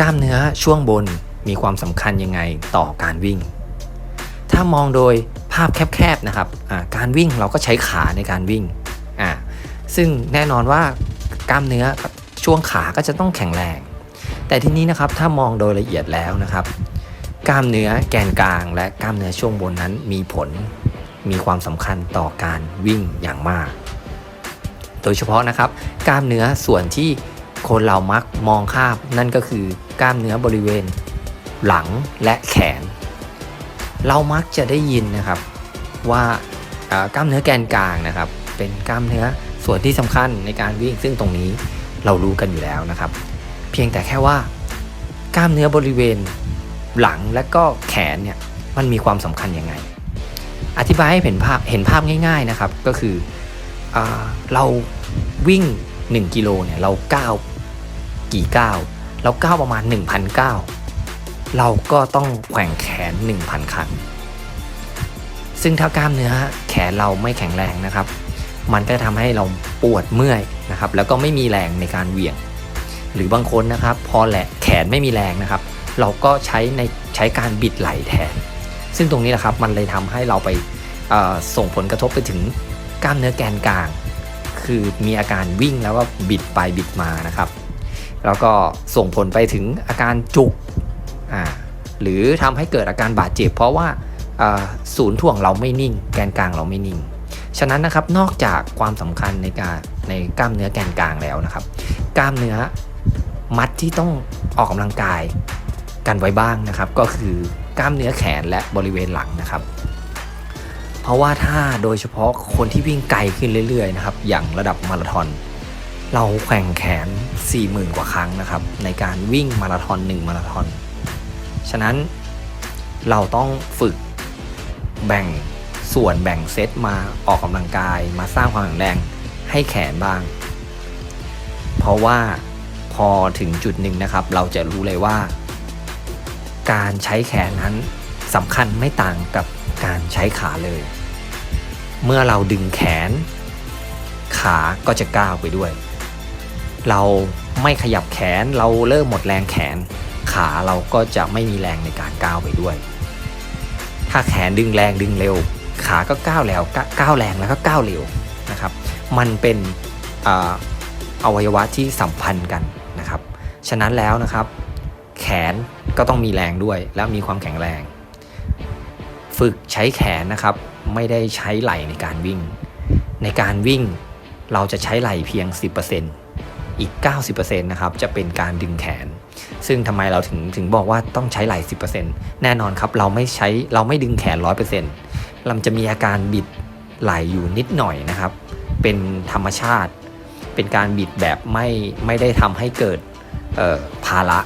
กล้ามเนื้อช่วงบนมีความสำคัญยังไงต่อการวิ่ง ถ้ามองโดยภาพแคบๆนะครับการวิ่งเราก็ใช้ขาในการวิ่ง ซึ่งแน่นอนว่ากล้ามเนื้อช่วงขาก็จะต้องแข็งแรง แต่ทีนี้นะครับถ้ามองโดยละเอียดแล้วนะครับ กล้ามเนื้อแกนกลางและกล้ามเนื้อช่วงบนนั้นมีผล มีความสำคัญต่อการวิ่งอย่างมาก โดยเฉพาะนะครับกล้ามเนื้อส่วนที่ คนเรามักมองข้ามนั่นก็คือกล้ามเนื้อบริเวณ หลังและแขน เรามักจะได้ยินนะครับว่ากล้ามเนื้อแกนกลางนะครับ เป็นกล้ามเนื้อส่วนที่สำคัญในการวิ่งซึ่งตรงนี้เรารู้กันอยู่แล้วนะครับ เพียงแต่แค่ว่ากล้ามเนื้อบริเวณหลังและก็แขนเนี่ยมันมีความสำคัญยังไง อธิบายให้เห็นภาพเห็นภาพง่าย ๆนะครับ ก็คืออเราวิ่ง 1 กิโลเนี่ยเราก้าว กี่ก้าวเราก้าวประมาณ 1,000ก้าวเราก็ต้องแขว่งแขน 1,000 ครั้ง ซึ่งถ้ากล้ามเนื้อแขนเราไม่แข็งแรงนะครับ มันก็จะทำให้เราปวดเมื่อยนะครับ แล้วก็ไม่มีแรงในการเหวี่ยง หรือบางคนนะครับ พอแหละแขนไม่มีแรงนะครับ เราก็ใช้ในใช้การบิดไหล่แทน ซึ่งตรงนี้แหละครับมันเลยทำให้เราไปส่งผลกระทบไปถึงกล้ามเนื้อแกนกลาง คือมีอาการวิ่งแล้วก็บิดไปบิดมานะครับ แล้วก็ส่งผลไปถึงอาการจุกหรือทำให้เกิดอาการบาดเจ็บ เพราะว่าศูนย์ถ่วงเราไม่นิ่ง แกนกลางเราไม่นิ่ง ฉะนั้นนะครับนอกจากความสำคัญในการในกล้ามเนื้อแกนกลางแล้วนะครับ กล้ามเนื้อมัดที่ต้องออกกำลังกายกันไว้บ้างนะครับ ก็คือกล้ามเนื้อแขนและบริเวณหลังนะครับ เพราะว่าถ้าโดยเฉพาะคนที่วิ่งไกลขึ้นเรื่อยๆนะครับอย่างระดับมาราธอน เราแข่งแขน 40,000 กว่าครั้งนะครับ ในการวิ่งมาราธอน1มาราธอน ฉะนั้นเราต้องฝึกแบ่งส่วนแบ่งเซตมาออกกำลังกายมาสร้างความแข็งแรงให้แขนบ้าง เพราะว่าพอถึงจุดหนึ่งนะครับ เราจะรู้เลยว่า การใช้แขนนั้นสำคัญไม่ต่างกับการใช้ขาเลย เมื่อเราดึงแขน ขาก็จะก้าวไปด้วย เราไม่ขยับแขนเราเริ่มหมดแรงแขน ขาเราก็จะไม่มีแรงในการก้าวไปด้วย ถ้าแขนดึงแรงดึงเร็ว ขาก็ก้าวแล้วก้าวแรงแล้วก็ก้าวเร็วนะครับ มันเป็นออวัยวะที่สัมพันธ์กันนะครับ ฉะนั้นแล้วนะครับ แขนก็ต้องมีแรงด้วย แล้วมีความแข็งแรง ฝึกใช้แขนนะครับ ไม่ได้ใช้ไหล่ในการวิ่ง ในการวิ่งเราจะใช้ไหล่เพียง 10% อีก 90%นะครับจะเป็นการดึงแขน ซึ่งทำไมเราถึงถึงบอกว่าต้องใช้ไหล่10%แน่นอนครับเราไม่ใช้เราไม่ดึงแขน 100%เราจะมีอาการบิดไหล่อยู่นิดหน่อยนะครับ เป็นธรรมชาติ เป็นการบิดแบบไม่ไม่ได้ทำให้เกิดภาระ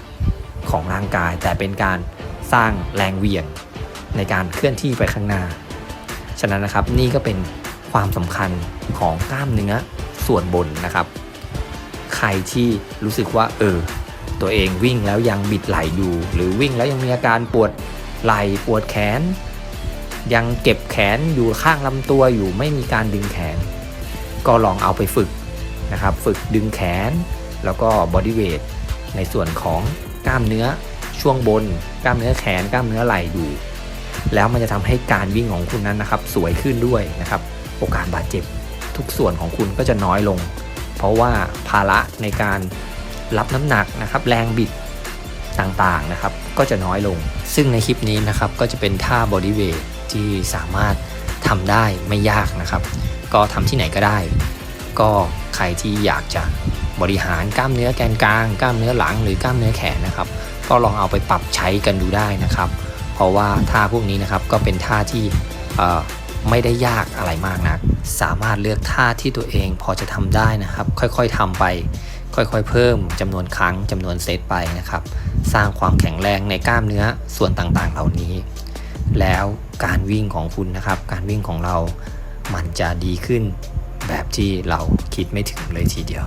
ของร่างกาย แต่เป็นการสร้างแรงเวียงในการเคลื่อนที่ไปข้างหน้า ฉะนั้นนะครับนี่ก็เป็นความสำคัญของกล้ามเนื้อส่วนบนนะครับ ใครที่รู้สึกว่าเออตัวเองวิ่งแล้วยังบิดไหล่อยู่ หรือวิ่งแล้วยังมีอาการปวดไหล่ปวดแขน ยังเก็บแขนอยู่ข้างลำตัวอยู่ไม่มีการดึงแขน ก็ลองเอาไปฝึกนะครับ ฝึกดึงแขน แล้วก็บอดี้เวทในส่วนของกล้ามเนื้อช่วงบน กล้ามเนื้อแขนกล้ามเนื้อไหล่อยู่แล้วมันจะทำให้การวิ่งของคุณนั้นนะครับ สวยขึ้นด้วยนะครับ โอกาสบาดเจ็บทุกส่วนของคุณก็จะน้อยลง เพราะว่าภาระในการรับน้ำหนักนะครับ แรงบิดต่างๆนะครับ ก็จะน้อยลง ซึ่งในคลิปนี้นะครับก็จะเป็นท่าบอดี้เวทที่สามารถทำได้ไม่ยากนะครับ ก็ทำที่ไหนก็ได้ ก็ใครที่อยากจะบริหารกล้ามเนื้อแกนกลาง กล้ามเนื้อหลังหรือกล้ามเนื้อแขนนะครับ ก็ลองเอาไปปรับใช้กันดูได้นะครับ เพราะว่าท่าพวกนี้นะครับก็เป็นท่าที่ ไม่ได้ยากอะไรมากนัก สามารถเลือกท่าที่ตัวเองพอจะทำได้นะครับ ค่อยๆทำไป ค่อยๆเพิ่มจำนวนครั้งจำนวนเซตไปนะครับ สร้างความแข็งแรงในกล้ามเนื้อส่วนต่างๆ เหล่านี้ แล้วการวิ่งของคุณนะครับ การวิ่งของเรามันจะดีขึ้นแบบที่เราคิดไม่ถึงเลยทีเดียว